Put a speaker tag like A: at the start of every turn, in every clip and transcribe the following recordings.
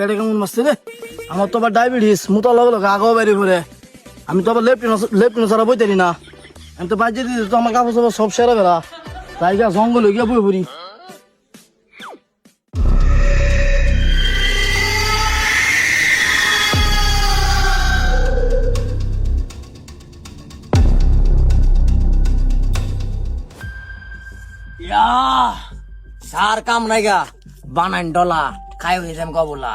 A: পেটে কেমন মারছে রে? আমার তো আবার ডায়াবেটিস মুতার লগে লগে আগাও বাইরে করে আমি তো আবার লেফটিন লেফটিন ছাড়া বইতারি না। আমি তো বাজে দিতে তো আমার কাপড় চাপড় সব সেরা বেড়া। তাই গা জঙ্গল হয়ে গিয়া বই পড়ি।
B: সার কাম নাই গা, বানাইন ডলা। খাই হয়ে যাম কবলা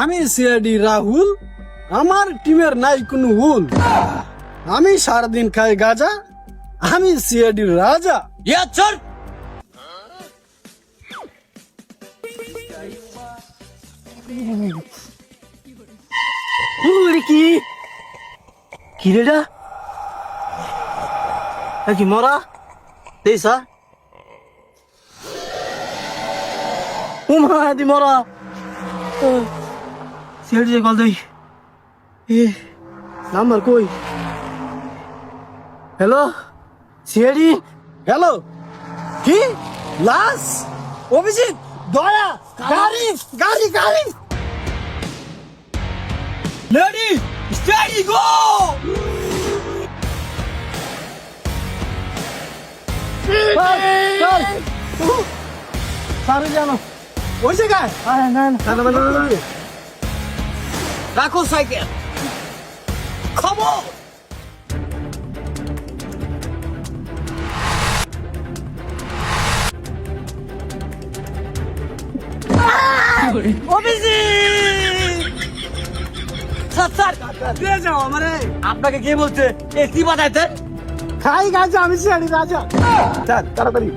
C: আমি সিআইডি রাহুল আমার টিমের নাই কোনো হুল। আমি সারাদিন খাই গাজা আমি সিআইডি রাজা।
B: ইয়া চল
A: কি? কি রে এটা? এ কি মরা? দেইসা? উমা দি মরা সিআইডি কল দেই এ নাম্বার কই হ্যালো সিআইডি
C: হ্যালো কি লাশ অভিজিৎ দয়া গাড়ি গাড়ি গাড়ি
B: রেডি স্টেডি গো
A: সারে জানো
C: ওই জায়গায়।
B: রাখো সাইকেল। খবর। স্যার স্যার আপনাকে কে বলছে? এ কি বানাইতে
C: খাই গাজা আমি রাজা স্যার তাড়াতাড়ি।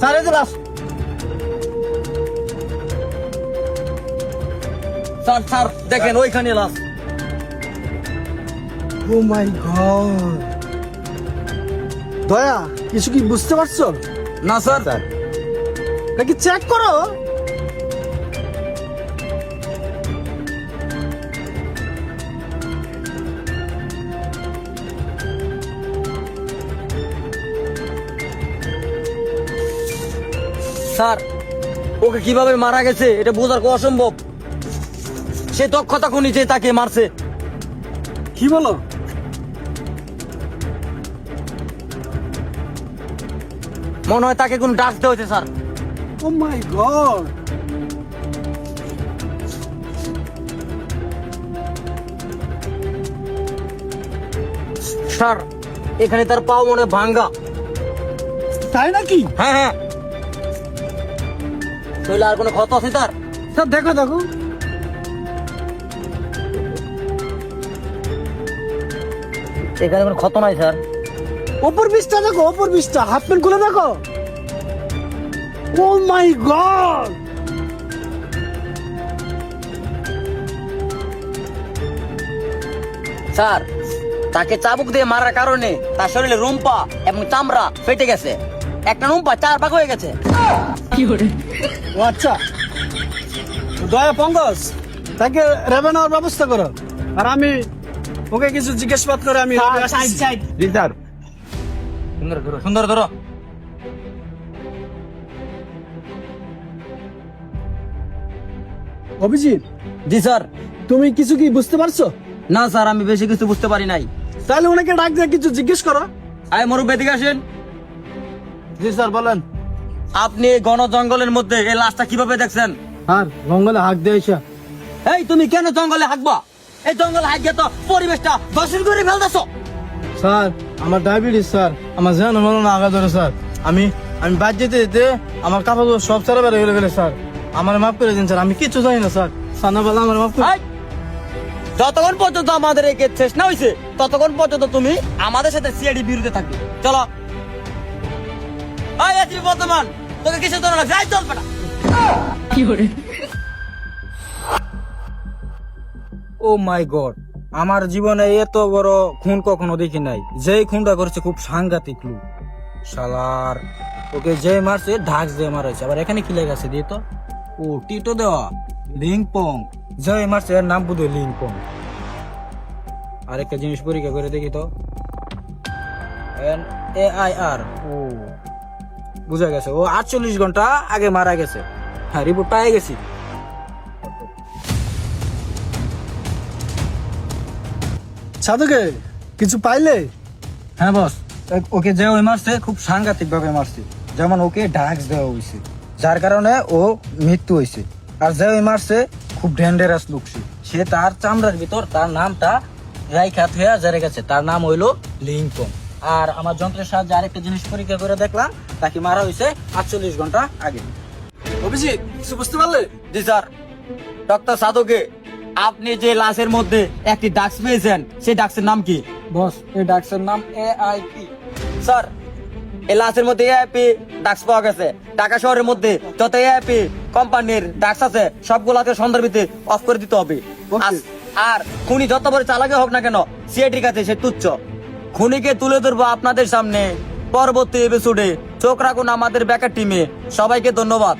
A: সারে দিলাস
B: স্যার স্যার দেখেন ওইখানে লাশ
C: ও মাই গড দয়া কিছু কি বুঝতে পারছ?
B: না স্যার।
C: নাকি চেক করো?
B: স্যার ওকে কীভাবে মারা গেছে এটা বোঝার অসম্ভব। সে দক্ষতা খুনিছে তাকে মারছে।
C: কি বলো?
B: মনে হয় তাকে কোন ডাক দেওয়া হয়েছে sir.
C: Oh my god.
B: Sir এখানে তার পাও মনে ভাঙ্গা।
C: তাই নাকি?
B: হ্যাঁ হ্যাঁ। শরীরে আর কোনো ক্ষত আছে তার?
C: স্যার দেখো দেখো।
B: এখানে কোনো ক্ষত নাই স্যার।
C: ওপর বিশটা দেখো ওপর বিশটা। হাফ প্যান্ট খুলে দেখো। ও মাই গড
B: স্যার তাকে চাবুক দিয়ে মারার কারণে তার শরীরে রুম্পা এবং চামড়া ফেটে গেছে। একটা রুম্পা চার ভাগ হয়ে গেছে।
C: ও আচ্ছা। দয়া পঙ্গস তাকে রেবে ব্যবস্থা করো। আর আমি ওকে কিছু জিজ্ঞাসাবাদ করে আমি জি স্যার
B: সুন্দর ধরো সুন্দর ধরো
C: অভিজিৎ?
B: জি স্যার।
C: তুমি কিছু কি বুঝতে পারছ?
B: না স্যার আমি বেশি কিছু বুঝতে পারি নাই।
C: তাহলে ওনাকে ডাক দিয়ে কিছু জিজ্ঞেস করো।
B: আয় মরুব এদিকে আসেন।
A: জি স্যার বলেন।
B: আপনি এই ঘন জঙ্গলের মধ্যে এই লাশটা কীভাবে দেখছেন?
A: আর জঙ্গলে হাঁক দিয়েছে।
B: এই তুমি কেন জঙ্গলে হাঁকবা? এই জঙ্গলে হাঁকিয়ে তো পরিবেশটা দর্শন করে ফেলতেছো।
A: স্যার আমার ডায়াবেটিস স্যার। আমার জান হলো না আগা ধরে স্যার। আমি আমি বাদ যেতে যেতে আমার কাপড় সব সারা বেড়ে গেলে গেলে স্যার। আমার মাফ করে দিন স্যার। আমি কিচ্ছু জানি না স্যার। সানা বেলা আমার মাফ করে
B: যতক্ষণ পর্যন্ত আমাদের একে শেষ না হয়েছে ততক্ষণ পর্যন্ত তুমি আমাদের সাথে সিআইডি বিরুদ্ধে থাকবে। চলো। এই বর্তমান তোকে কিছু তো না। যাই চল বেটা।
D: ও মাই গড, আমার জীবনে এত বড় খুন কখনো দেখি নাই। যেই খুনটা করেছে খুব সাংঘাতিক লোক। শালার, ওকে যে মারছে, ঢাক দিয়ে মারাছে আবার এখানে কি লেগে দিয়ে তো? ও টিটো দেওয়া লিং পং যে মারছে, এর নাম বুধ লিং পং আরেকটা জিনিস পরীক্ষা করে দেখি তো। এন এ আই আর, ও। বুঝা গেছে, ও আটচল্লিশ ঘণ্টা আগে মারা গেছে। হ্যাঁ রিপোর্ট পেয়ে গেছি।
C: সাধুকে কিছু পাইলে?
D: হ্যাঁ বস। ওকে যে ওই মারছে খুব সাংঘাতিক ভাবে মারছে। যেমন ওকে ড্রাগস দেওয়া হয়েছে যার কারণে ও মৃত্যু হয়েছে আর যে ওই মারছে খুব ডেঞ্জারাস লুকছে সে। তার চামড়ার ভিতর তার নামটা রাইখা থুয়া জারে গেছে। তার নাম হইল লিঙ্কন আর আমার যন্ত্রের সাহায্যে আরেকটা জিনিস পরীক্ষা করে দেখলাম তাকে মারা হয়েছে আটচল্লিশ ঘণ্টা আগে।
C: অভিজিৎ কিছু বুঝতে পারলে?
B: জি স্যার। ডক্টর সাধুকে আপনি যে লাশের মধ্যে একটি ডাক্স পেয়েছেন সেই ডাক্সের নাম কি?
D: বস এই ডাক্সের নাম এ আই পি
B: স্যার এই লাশের মধ্যে এ এআইপি ডাক্স পাওয়া গেছে। ঢাকা শহরের মধ্যে যত এ এআইপি কোম্পানির ডাক্স আছে সবগুলাকে সন্দর্ভিতে অফ করে দিতে হবে. আর খুনি যত বড় চালাকে হোক না কেন সিআইটির কাছে সে তুচ্ছ। খুনিকে তুলে ধরবো আপনাদের সামনে। পরবর্তী এপিসোডে চোখ রাখুন আমাদের ব্যাকার টিমে সবাইকে ধন্যবাদ।